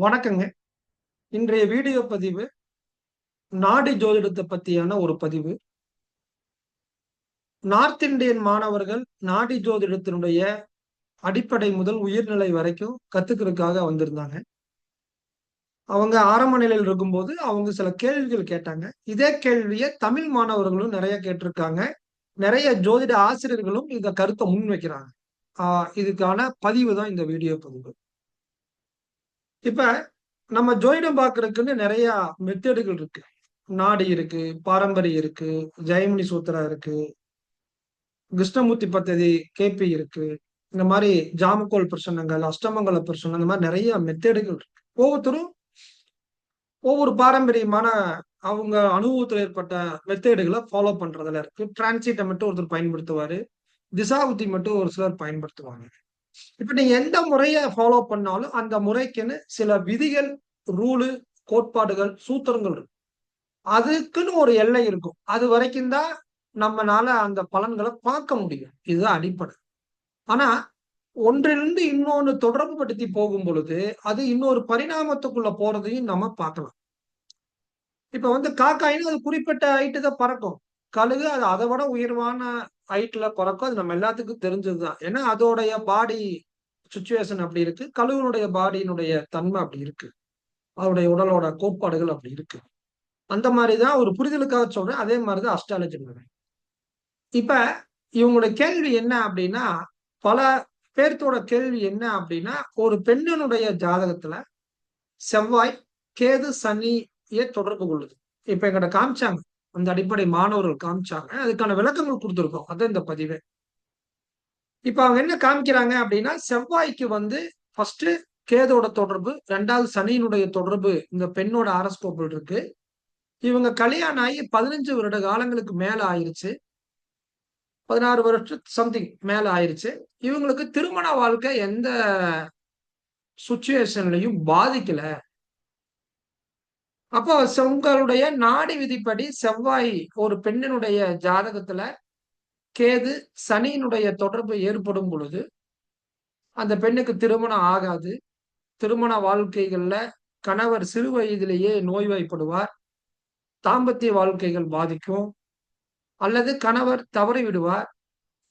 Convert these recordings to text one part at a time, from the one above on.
வணக்கங்க. இன்றைய வீடியோ பதிவு, நாடி ஜோதிடத்தை பத்தியான ஒரு பதிவு. நார்த் இந்தியன் மாணவர்கள் நாடி ஜோதிடத்தினுடைய அடிப்படை முதல் உயிர்நிலை வரைக்கும் கத்துக்கிறதுக்காக வந்திருந்தாங்க. அவங்க ஆரம்ப நிலையில் இருக்கும்போது, அவங்க சில கேள்விகள் கேட்டாங்க. இதே கேள்விய தமிழ் மாணவர்களும் நிறைய கேட்டிருக்காங்க. நிறைய ஜோதிட ஆசிரியர்களும் இந்த கருத்தை முன்வைக்கிறாங்க. ஆ இதுக்கான பதிவு தான் இந்த வீடியோ பதிவு. இப்ப நம்ம ஜோதிடம் பார்க்கறதுக்குன்னு நிறைய மெத்தேடுகள் இருக்கு. நாடி இருக்கு, பாரம்பரியம் இருக்கு, ஜெயமணி சூத்திரா இருக்கு. கிருஷ்ணமூர்த்தி பத்ததி, கேபி இருக்கு. இந்த மாதிரி ஜாமக்கோல் பிரசன்னங்கள், அஷ்டமங்கல பிரசன்னம் இந்த மாதிரி நிறைய மெத்தேடுகள் இருக்கு. ஒவ்வொருத்தரும் ஒவ்வொரு பாரம்பரியமான அவங்க அனுபவத்துல ஏற்பட்ட மெத்தேடுகளை ஃபாலோ பண்றதுல இருக்கு. டிரான்சிட்டை மட்டும் ஒருத்தர் பயன்படுத்துவாரு. திசாபுத்தி மட்டும் ஒரு சிலர் பயன்படுத்துவாங்க. இப்ப நீங்க எந்த முறையை ஃபாலோ பண்ணாலும், அந்த முறைக்குன்னு சில விதிகள், ரூலு, கோட்பாடுகள், சூத்திரங்கள் இருக்கும். அதுக்குன்னு ஒரு எல்லை இருக்கும். அது வரைக்கும் தான் நம்மனால அந்த பலன்களை பார்க்க முடியும். இதுதான் அடிப்படை. ஆனா, ஒன்றிலிருந்து இன்னொன்னு தொடர்பு படுத்தி போகும்பொழுது, அது இன்னொரு பரிணாமத்துக்குள்ள போறதையும் நம்ம பார்க்கலாம். இப்ப வந்து காக்காயின்னு அது குறிப்பிட்ட ஹைட்டு தான் பறக்கும். கழுகு அது அதை விட உயர்வான ஹைட்ல பிறக்கும் அது நம்ம எல்லாத்துக்கும் தெரிஞ்சது தான். ஏன்னா, அதோடைய பாடி சுச்சுவேஷன் அப்படி இருக்கு. கழுவனுடைய பாடியினுடைய தன்மை அப்படி இருக்கு. அவருடைய உடலோட கோட்பாடுகள் அப்படி இருக்கு. அந்த மாதிரி தான் ஒரு புரிதலுக்காக சொல்றேன். அதே மாதிரி தான் அஸ்ட்ராலஜி முறை. இப்ப இவங்களுடைய கேள்வி என்ன அப்படின்னா, பல பேர்த்தோட கேள்வி என்ன அப்படின்னா, ஒரு பெண்ணினுடைய ஜாதகத்துல செவ்வாய், கேது, சனியே தொடர்பு கொள்ளுது. இப்ப எங்கிட்ட காமிச்சாங்க. அந்த அடிப்படை மாணவர்கள் காமிச்சாங்க. அதுக்கான விளக்கங்கள் கொடுத்துருக்கோம் அது இந்த பதிவு இப்ப அவங்க என்ன காமிக்கிறாங்க அப்படின்னா, செவ்வாய்க்கு வந்து ஃபர்ஸ்ட் கேதோட தொடர்பு, ரெண்டாவது சனியினுடைய தொடர்பு இந்த பெண்ணோட ஆரஸ்கோப்பில் இருக்கு. இவங்க கல்யாணம் ஆகி 15 வருட காலங்களுக்கு மேல ஆயிருச்சு. 16 வருஷம் சம்திங் மேல ஆயிருச்சு. இவங்களுக்கு திருமண வாழ்க்கை எந்த சுச்சுவேஷன்லையும் பாதிக்கல. அப்போ உங்களுடைய நாடி விதிப்படி செவ்வாய் ஒரு பெண்ணினுடைய ஜாதகத்துல கேது, சனியினுடைய தொடர்பு ஏற்படும் பொழுது, அந்த பெண்ணுக்கு திருமணம் ஆகாது. திருமண வாழ்க்கைகள்ல கணவர் சிறு வயதிலேயே நோய்வாய்ப்படுவார். தாம்பத்திய வாழ்க்கைகள் பாதிக்கும். அல்லது கணவர் தவறி விடுவார்.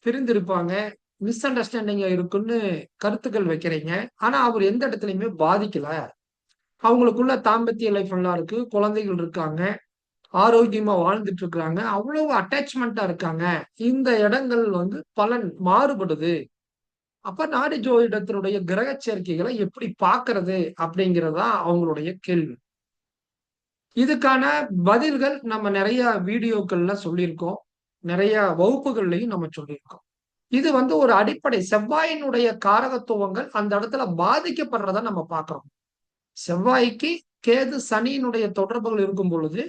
பிரிந்திருப்பாங்க. மிஸ் அண்டர்ஸ்டாண்டிங்கா இருக்குன்னு கருத்துக்கள் வைக்கிறீங்க. ஆனா, அவர் எந்த இடத்துலையுமே பாதிக்கல. அவங்களுக்குள்ள தாம்பத்திய லைஃப் நல்லா இருக்கு. குழந்தைகள் இருக்காங்க. ஆரோக்கியமா வாழ்ந்துட்டு இருக்காங்க. அவ்வளவு அட்டாச்மெண்டா இருக்காங்க. இந்த இடங்கள் வந்து பலன் மாறுபடுது. அப்ப நாடி ஜோதிடத்தினுடைய கிரக சேர்க்கைகளை எப்படி பாக்குறது அப்படிங்கிறதா அவங்களுடைய கேள்வி. இதுக்கான பதில்கள் நம்ம நிறைய வீடியோக்கள்ல சொல்லியிருக்கோம். நிறைய வகுப்புகள்லயும் நம்ம சொல்லியிருக்கோம். இது வந்து ஒரு அடிப்படை செவ்வாயினுடைய காரகத்துவங்கள் அந்த இடத்துல பாதிக்கப்படுறத நம்ம பாக்குறோம் செவ்வாய்க்கு கேது, சனியினுடைய தொடர்புகள் இருக்கும் பொழுது,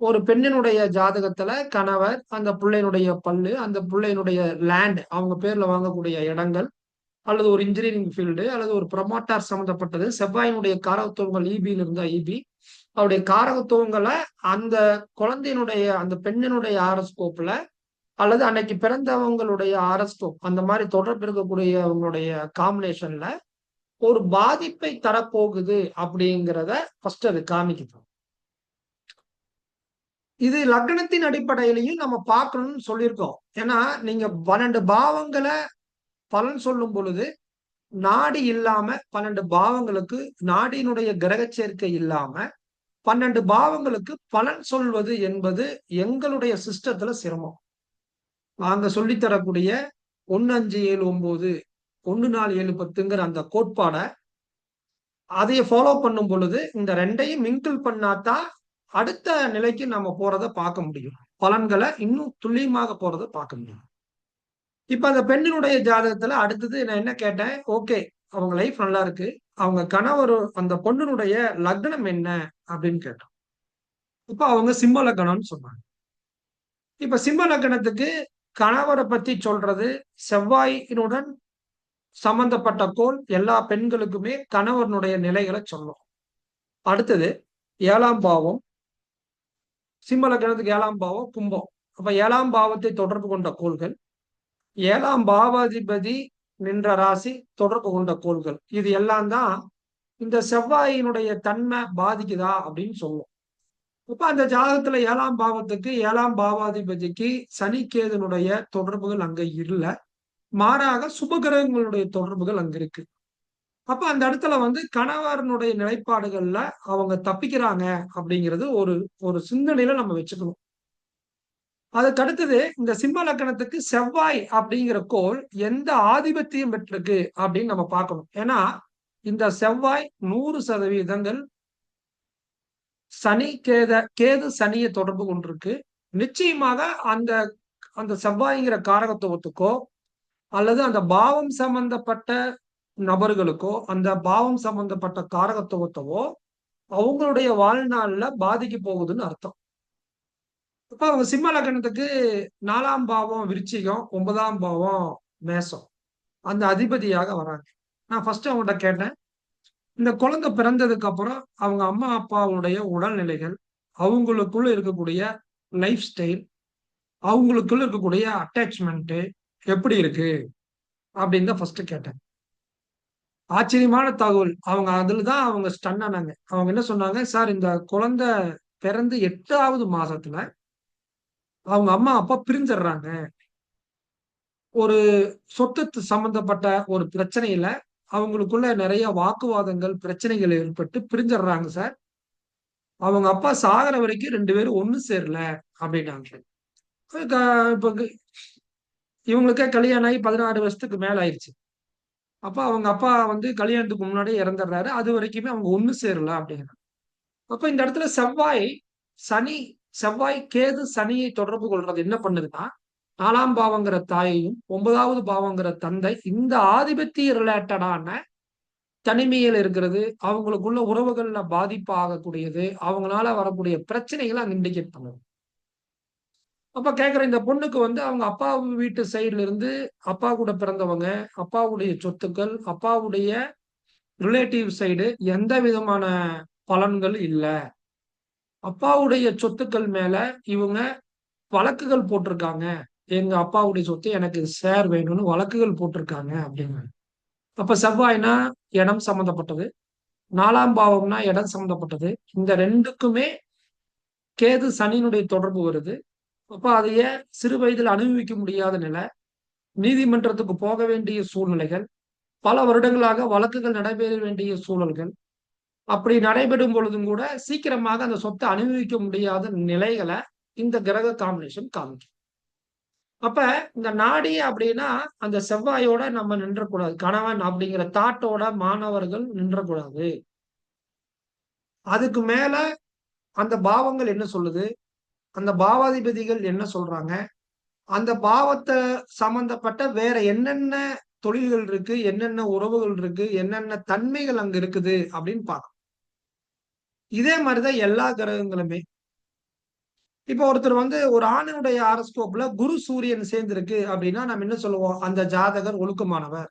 ஒரு பெண்ணினுடைய ஜாதகத்துல கணவர், அந்த பிள்ளையினுடைய பல்லு, அந்த புள்ளையினுடைய லேண்ட் அவங்க பேர்ல வாங்கக்கூடிய இடங்கள், அல்லது ஒரு இன்ஜினியரிங் ஃபீல்டு, அல்லது ஒரு ப்ரமோட்டார் சம்மந்தப்பட்டது. செவ்வாயினுடைய காரகத்துவங்கள் ஈபியில் இருந்தா ஈபி. அவருடைய காரகத்துவங்களை அந்த குழந்தையினுடைய அந்த பெண்ணினுடைய ஆரஸ்கோப்ல அல்லது அன்னைக்கு பிறந்தவங்களுடைய ஆரஸ்கோப் அந்த மாதிரி தொடர்பு இருக்கக்கூடிய அவங்களுடைய காம்பினேஷன்ல ஒரு பாதிப்பை தரப்போகுது அப்படிங்கிறத ஃபர்ஸ்ட் அது காமிக்குது. இது லக்னத்தின் அடிப்படையிலையும் நம்ம பார்க்கணும்னு சொல்லியிருக்கோம். ஏன்னா, நீங்க பன்னெண்டு பாவங்களை பலன் சொல்லும் பொழுது, நாடி இல்லாம 12 பாவங்களுக்கு நாடியினுடைய கிரக சேர்க்கை இல்லாம 12 பாவங்களுக்கு பலன் சொல்வது என்பது எங்களுடைய சிஸ்டத்துல சிரமம். நாங்க சொல்லி தரக்கூடிய 1, 5, 7, 9 1, 4, 7, 10ங்கிற அந்த கோட்பாடை அதைய ஃபாலோ பண்ணும் பொழுது, இந்த ரெண்டையும் மிங்கிள் பண்ணாதான் அடுத்த நிலைக்கு நம்ம போறத பார்க்க முடியும். பலன்களை இன்னும் துல்லியமாக போறத பார்க்க முடியும். இப்ப அந்த பெண்ணினுடைய ஜாதகத்துல அடுத்தது நான் என்ன கேட்டேன், ஓகே அவங்க லைஃப் நல்லா இருக்கு. அவங்க கணவர் அந்த பொண்ணினுடைய லக்னம் என்ன? அப்படின்னு கேட்டோம். இப்ப அவங்க சிம்ம லக்னம்னு சொன்னாங்க. இப்ப சிம்ம லக்னத்துக்கு கணவரை பத்தி சொல்றது செவ்வாயினுடன் சம்பந்தப்பட்ட கோள் எல்லா பெண்களுக்குமே கணவனுடைய நிலைகளை சொல்லும். அடுத்தது ஏழாம் பாவம். சிம்மல கிணத்துக்கு ஏழாம் பாவம் கும்பம். அப்ப ஏழாம் பாவத்தை தொடர்பு கொண்ட கோள்கள். ஏழாம் பாவாதிபதி நின்ற ராசி தொடர்பு கொண்ட கோள்கள். இது எல்லாம் தான் இந்த செவ்வாயினுடைய தன்மை பாதிக்குதா அப்படின்னு சொல்லும் இப்ப அந்த ஜாதகத்துல ஏழாம் பாவத்துக்கு ஏழாம் பாவாதிபதிக்கு சனிக்கேதனுடைய தொடர்புகள் அங்க இல்லை மாறாக சுபகிரகங்களுடைய தொடர்புகள் அங்க இருக்கு. அப்ப அந்த இடத்துல வந்து கணவரனுடைய நிலைப்பாடுகள்ல அவங்க தப்பிக்கிறாங்க அப்படிங்கிறது ஒரு ஒரு சிந்தனையில நம்ம வச்சுக்கணும். அதுக்கு அடுத்தது இந்த சிம்ம லக்கணத்துக்கு செவ்வாய் அப்படிங்கிற கோள் எந்த ஆதிபத்தியம் பெற்றிருக்கு அப்படின்னு நம்ம பார்க்கணும். ஏன்னா இந்த செவ்வாய் நூறு சதவீதங்கள் சனி கேத கேது சனியை தொடர்பு கொண்டிருக்கு. நிச்சயமாக அந்த அந்த செவ்வாய்ங்கிற காரகத்துவத்துக்கோ அல்லது அந்த பாவம் சம்பந்தப்பட்ட நபர்களுக்கோ அந்த பாவம் சம்பந்தப்பட்ட காரகத்துவத்தவோ அவங்களுடைய வாழ்நாள்ல பாதிக்க போகுதுன்னு அர்த்தம். இப்ப அவங்க சிம்ம லக்னத்துக்கு நாலாம் பாவம் விருச்சிகம் ஒன்பதாம் பாவம் மேசம். அந்த அதிபதியாக வராங்க. நான் ஃபர்ஸ்ட் அவங்கள்ட்ட கேட்டேன். இந்த குழந்தை பிறந்ததுக்கு அப்புறம் அவங்க அம்மா அப்பாவுடைய உடல்நிலைகள் அவங்களுக்குள்ள இருக்கக்கூடிய லைஃப் ஸ்டைல் அவங்களுக்குள்ள இருக்கக்கூடிய அட்டாச்மெண்ட்டு எப்படி இருக்கு? அப்படின்னு தான் ஃபர்ஸ்ட் கேட்டேன். ஆச்சரியமான தகவல். அவங்க அதுல தான் அவங்க ஸ்டன் ஆனாங்க. அவங்க என்ன சொன்னாங்க? சார் இந்த குழந்தை பிறந்து எட்டாவது மாசத்துல அவங்க அம்மா அப்பா பிரிஞ்சிடுறாங்க. ஒரு சொத்து சம்பந்தப்பட்ட ஒரு பிரச்சனையில அவங்களுக்குள்ள நிறைய வாக்குவாதங்கள் பிரச்சனைகள் ஏற்பட்டு பிரிஞ்சிடுறாங்க சார். அவங்க அப்பா சாகிற வரைக்கும் ரெண்டு பேரும் ஒண்ணு சேரல அப்படின்னாங்க. இப்ப இவங்களுக்கே கல்யாணம் ஆகி பதினாறு வருஷத்துக்கு மேல ஆயிடுச்சு. அப்ப அவங்க அப்பா வந்து கல்யாணத்துக்கு முன்னாடியே இறந்துடுறாரு. அது வரைக்குமே அவங்க ஒண்ணு சேரல அப்படிங்கிறாங்க. அப்ப இந்த இடத்துல செவ்வாய் சனி செவ்வாய் கேது சனியை தொடர்பு கொள்றது என்ன பண்ணுதுன்னா நாலாம் பாவங்கிற தாயையும் ஒன்பதாவது பாவங்கிற தந்தை இந்த ஆதிபத்திய ரிலேட்டடான தனிமையில் இருக்கிறது அவங்களுக்குள்ள உறவுகள்ல பாதிப்பு ஆகக்கூடியது அவங்களால வரக்கூடிய பிரச்சனைகளை அங்க இண்டிகேட் பண்ணுவோம் அப்ப கேக்குற இந்த பொண்ணுக்கு வந்து அவங்க அப்பா வீட்டு சைடுல இருந்து அப்பா கூட பிறந்தவங்க அப்பாவுடைய சொத்துக்கள் அப்பாவுடைய ரிலேட்டிவ் சைடு எந்த விதமான பலன்கள் இல்லை. அப்பாவுடைய சொத்துக்கள் மேல இவங்க வழக்குகள் போட்டிருக்காங்க. எங்க அப்பாவுடைய சொத்து எனக்கு சேர் வேணும்னு வழக்குகள் போட்டிருக்காங்க அப்படின்னு. அப்ப செவ்வாய்னா இடம் சம்மந்தப்பட்டது நாலாம் பாவம்னா இடம் சம்மந்தப்பட்டது இந்த ரெண்டுக்குமே கேது சனியினுடைய தொடர்பு வருது. அப்போ அதைய சிறு வயதில் அனுபவிக்க முடியாத நிலை. நீதிமன்றத்துக்கு போக வேண்டிய சூழ்நிலைகள் பல வருடங்களாக வழக்குகள் நடைபெற வேண்டிய சூழல்கள். அப்படி நடைபெறும் பொழுதும் கூட சீக்கிரமாக அந்த சொத்தை அனுபவிக்க முடியாத நிலைகளை இந்த கிரக காம்பினேஷன் காமிக்கும். அப்ப இந்த நாடி அப்படின்னா அந்த செவ்வாயோட நம்ம நின்றக்கூடாது. கணவன் அப்படிங்கிற தாட்டோட மாணவர்கள் நின்றக்கூடாது. அதுக்கு மேல அந்த பாவங்கள் என்ன சொல்லுது? அந்த பாவாதிபதிகள் என்ன சொல்றாங்க? அந்த பாவத்தை சம்பந்தப்பட்ட வேற என்னென்ன தொழில்கள் இருக்கு என்னென்ன உறவுகள் இருக்கு என்னென்ன தன்மைகள் அங்க இருக்குது அப்படின்னு பார்க்கணும். இதே மாதிரிதான் எல்லா கிரகங்களுமே. இப்போ ஒருத்தர் வந்து ஒரு ஆணினுடைய ஆரஸ்கோப்ல குரு சூரியன் சேர்ந்திருக்கு அப்படின்னா நம்ம என்ன சொல்லுவோம்? அந்த ஜாதகர் ஒழுக்கமானவர்.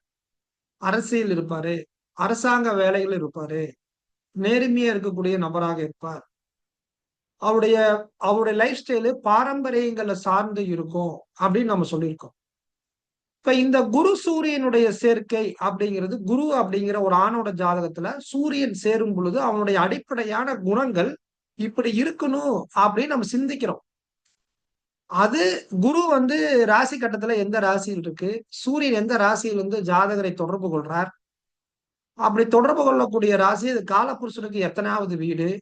அரசியல் இருப்பாரு. அரசாங்க வேலைகள் இருப்பாரு. நேர்மையா இருக்கக்கூடிய நபராக இருப்பார். அவருடைய அவருடைய லைஃப் ஸ்டைலு பாரம்பரியங்களை சார்ந்து இருக்கும் அப்படின்னு நம்ம சொல்லியிருக்கோம். இப்ப இந்த குரு சூரியனுடைய சேர்க்கை அப்படிங்கிறது குரு அப்படிங்கிற ஒரு ஆணோட ஜாதகத்துல சூரியன் சேரும் பொழுது அவனுடைய அடிப்படையான குணங்கள் இப்படி இருக்கணும் அப்படின்னு நம்ம சிந்திக்கிறோம். அது குரு வந்து ராசி கட்டத்துல எந்த ராசியில் இருக்கு? சூரியன் எந்த ராசியில் வந்து ஜாதகரை தொடர்பு கொள்றார்? அப்படி தொடர்பு கொள்ளக்கூடிய ராசி அது காலபுருஷனுக்கு எத்தனாவது வீடு?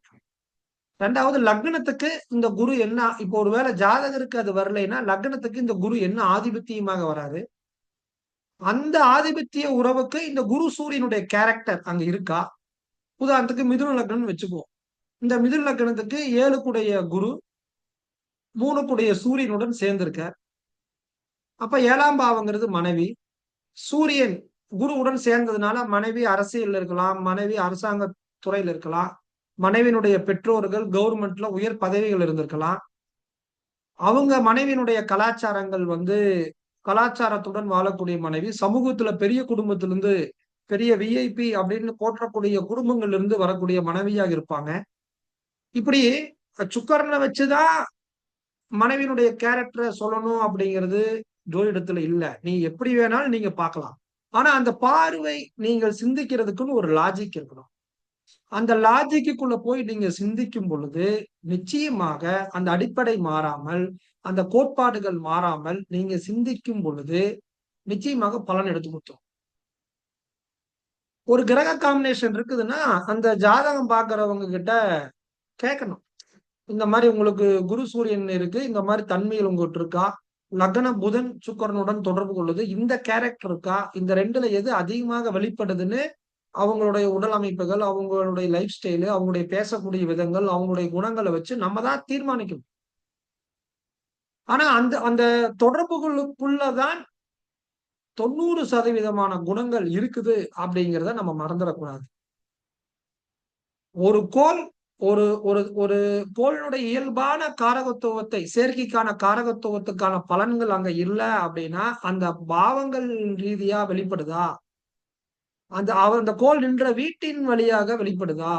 ரெண்டாவது லக்னத்துக்கு இந்த குரு என்ன இப்போ ஒருவேளை ஜாதகருக்கு அது வரலைன்னா லக்னத்துக்கு இந்த குரு என்ன ஆதிபத்தியமாக வராது அந்த ஆதிபத்திய உறவுக்கு இந்த குரு சூரியனுடைய கேரக்டர் அங்க இருக்கா? உதாரணத்துக்கு மிதுன லக்னம் வச்சுக்குவோம். இந்த மிதுன லக்னத்துக்கு ஏழுக்குடைய குரு மூணு கூடைய சூரியனுடன் சேர்ந்திருக்கார். அப்ப ஏழாம் பாவங்கிறது மனைவி. சூரியன் குருவுடன் சேர்ந்ததுனால மனைவி அரசியல் இருக்கலாம் மனைவி அரசாங்க துறையில் இருக்கலாம். மனைவியினுடைய பெற்றோர்கள் கவர்மெண்ட்ல உயர் பதவிகள் இருந்திருக்கலாம். அவங்க மனைவியினுடைய கலாச்சாரங்கள் வந்து கலாச்சாரத்துடன் வாழக்கூடிய மனைவி சமூகத்துல பெரிய குடும்பத்திலிருந்து பெரிய விஐபி அப்படின்னு போற்றக்கூடிய குடும்பங்கள்ல இருந்து வரக்கூடிய மனைவியாக இருப்பாங்க. இப்படி சுக்கரனை வச்சுதான் மனைவியினுடைய கேரக்டரை சொல்லணும் அப்படிங்கிறது ஜோதிடத்துல இல்ல. நீ எப்படி வேணாலும் நீங்க பார்க்கலாம். ஆனா அந்த பார்வை நீங்கள் சிந்திக்கிறதுக்குன்னு ஒரு லாஜிக் இருக்கணும். அந்த லாஜிக்குள்ள போய் நீங்க சிந்திக்கும் பொழுது நிச்சயமாக அந்த அடிப்படை மாறாமல் அந்த கோட்பாடுகள் மாறாமல் நீங்க சிந்திக்கும் பொழுது நிச்சயமாக பலன் எடுத்து கொடுத்தோம் ஒரு கிரக காம்பினேஷன் இருக்குதுன்னா அந்த ஜாதகம் பாக்குறவங்க கிட்ட கேட்கணும். இந்த மாதிரி உங்களுக்கு குரு சூரியன் இருக்கு இந்த மாதிரி தன்மையில் உங்ககிட்ட இருக்கா? லக்ன புதன் சுக்கரனுடன் தொடர்பு கொள்ளுது இந்த கேரக்டர் இருக்கா? இந்த ரெண்டுல எது அதிகமாக வெளிப்படுதுன்னு அவங்களுடைய உடல் அமைப்புகள் அவங்களுடைய லைஃப் ஸ்டைலு அவங்களுடைய பேசக்கூடிய விதங்கள் அவங்களுடைய குணங்களை வச்சு நம்ம தான் தீர்மானிக்கணும். ஆனா அந்த அந்த தொடர்புகளுக்குள்ளதான் தொண்ணூறு சதவீதமான குணங்கள் இருக்குது அப்படிங்கிறத நம்ம மறந்துடக்கூடாது. ஒரு கோல் ஒரு ஒரு ஒரு கோளினுடைய இயல்பான காரகத்துவத்தை செயற்கைக்கான காரகத்துவத்துக்கான பலன்கள் அங்க இல்லை அப்படின்னா அந்த பாவங்கள் ரீதியா வெளிப்படுதா? அந்த அவர் அந்த கோல் நின்ற வீட்டின் வழியாக வெளிப்படுதா?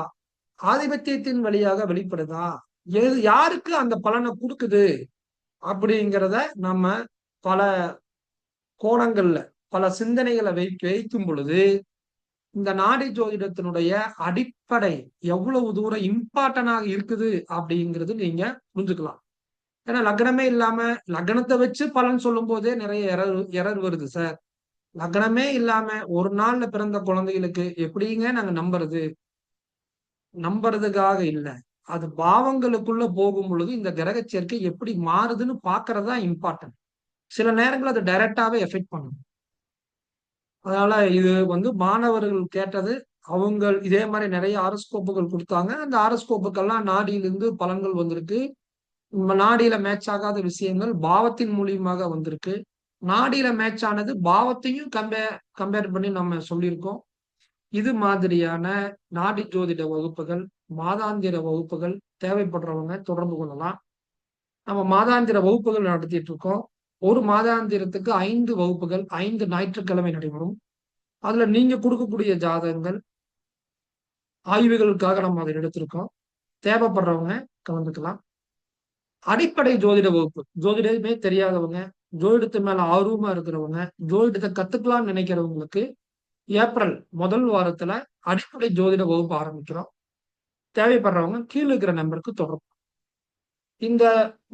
ஆதிபத்தியத்தின் வழியாக வெளிப்படுதா? எது யாருக்கு அந்த பலனை கொடுக்குது? அப்படிங்கிறத நம்ம பல கோணங்கள்ல பல சிந்தனைகளை வை வைக்கும் பொழுது இந்த நாடி ஜோதிடத்தினுடைய அடிப்படை எவ்வளவு தூரம் இம்பார்ட்டனாக இருக்குது அப்படிங்கிறது நீங்க புரிஞ்சுக்கலாம். ஏன்னா லக்னமே இல்லாம லக்னத்தை வச்சு பலன் சொல்லும் போதே நிறைய எரர் எரர் வருது சார். லக்னமே இல்லாம ஒரு நாள்ல பிறந்த குழந்தைகளுக்கு எப்படிங்க நாங்க நம்புறது? நம்புறதுக்காக இல்லை. அது பாவங்களுக்குள்ள போகும் பொழுது இந்த கிரக சேர்க்கை எப்படி மாறுதுன்னு பாக்குறதா இம்பார்ட்டன்ட் சில நேரங்கள் அது டைரக்டாவே எஃபெக்ட் பண்ணும். அதனால இது வந்து மாணவர்கள் கேட்டது அவங்க இதே மாதிரி நிறைய ஆரோஸ்கோப்புகள் கொடுத்தாங்க. அந்த ஆரோஸ்கோப்புக்கெல்லாம் நாடியிலிருந்து பலன்கள் வந்திருக்கு. நாடியில மேட்ச் ஆகாத விஷயங்கள் பாவத்தின் மூலியமாக வந்திருக்கு. நாடியில மேட்ச் ஆனது பாவத்தையும் கம்பேர் கம்பேர் பண்ணி நம்ம சொல்லியிருக்கோம். இது மாதிரியான நாடி ஜோதிட வகுப்புகள் மாதாந்திர வகுப்புகள் தேவைப்படுறவங்க தொடர்பு கொள்ளலாம். நம்ம மாதாந்திர வகுப்புகள் நடத்திட்டு இருக்கோம். ஒரு மாதாந்திரத்துக்கு ஐந்து வகுப்புகள் ஐந்து ஞாயிற்றுக்கிழமை நடைபெறும். அதுல நீங்க கொடுக்கக்கூடிய ஜாதகங்கள் ஆய்வுகளுக்காக நம்ம அதை எடுத்திருக்கோம். தேவைப்படுறவங்க கலந்துக்கலாம். அடிப்படை ஜோதிட வகுப்பு ஜோதிடமே தெரியாதவங்க ஜோதிடத்து மேல ஆர்வமா இருக்கிறவங்க ஜோதிடத்தை கத்துக்கலாம்னு நினைக்கிறவங்களுக்கு ஏப்ரல் முதல் வாரத்துல அடிப்படை ஜோதிட வகுப்பு ஆரம்பிக்கிறோம். தேவைப்படுறவங்க கீழே இருக்கிற நம்பருக்கு தொடர்பு. இந்த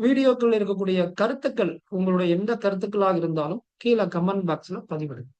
வீடியோக்கள் இருக்கக்கூடிய கருத்துக்கள் உங்களுடைய எந்த கருத்துக்களாக இருந்தாலும் கீழே கமெண்ட் பாக்ஸ்ல பதிவிடுங்க.